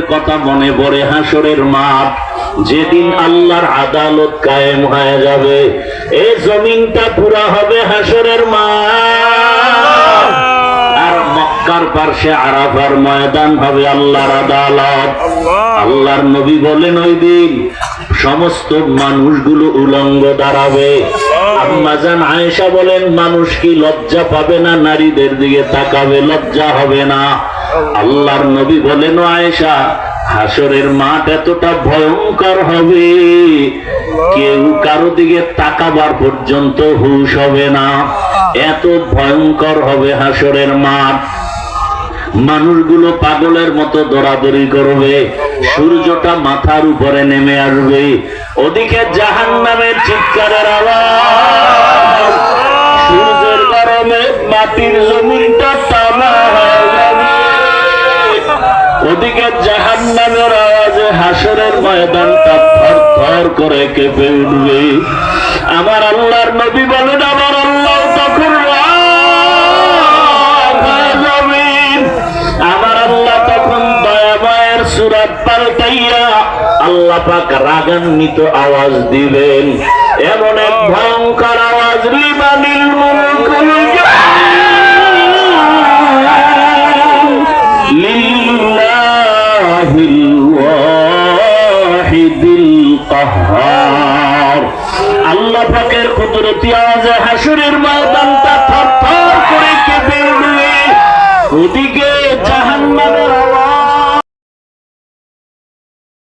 কথা মনে পড়ে হাসরের মাঠ যেদিন আল্লাহর আদালত কায়েম হয়ে যাবে এই জমিনটা পুরা হবে হাসরের মাঠ। আর মক্কার পার্শ্বে আরাফার ময়দান হবে আল্লাহর আদালত। আল্লাহর নবী বলেন ওই দিন সমস্ত মানুষগুলো উলঙ্গ দাঁড়াবে। আম্মাজান আয়েশা বলেন মানুষ কি লজ্জা পাবে না? নারীদের দিকে তাকাবে লজ্জা হবে না। আল্লাহর নবী বলেন, আয়েশা, হাসরের মাঠ এতটা ভয়ঙ্কর হবে। কেউ কারও দিকে তাকাবার পর্যন্ত হুশ হবে না। এত ভয়ঙ্কর হবে হাসরের মাঠ। মানুষগুলো পাগলের মতো দৌড়াদৌড়ি করবে। সূর্যটা মাথার উপরে নেমে আসবে। ওদিকে জাহান নামের চিৎকারের আওয়াজ। সূর্যের গরমে মাটির জমিনটা ওদিকে জাহান নামের আওয়াজে হাসরের ময়দানটা থর থর করে কেঁপে উঠবে। আমার আল্লাহর নবী বলেন, আমার আল্লাহ তখন আমার আল্লাহ তখন দয়া মায়ের সুরাত পাল্টাইয়া আল্লাহ পাক রাগান্বিত আওয়াজ দিবেন। এমন এক ভয়ঙ্কর আওয়াজ রিবানিল মুলকুল الواحد القهار আল্লাহ পাকের কুদরতি আওয়াজে হাসুরের ময়দানটা থরথর করে কেঁপে উঠবে ওদিকে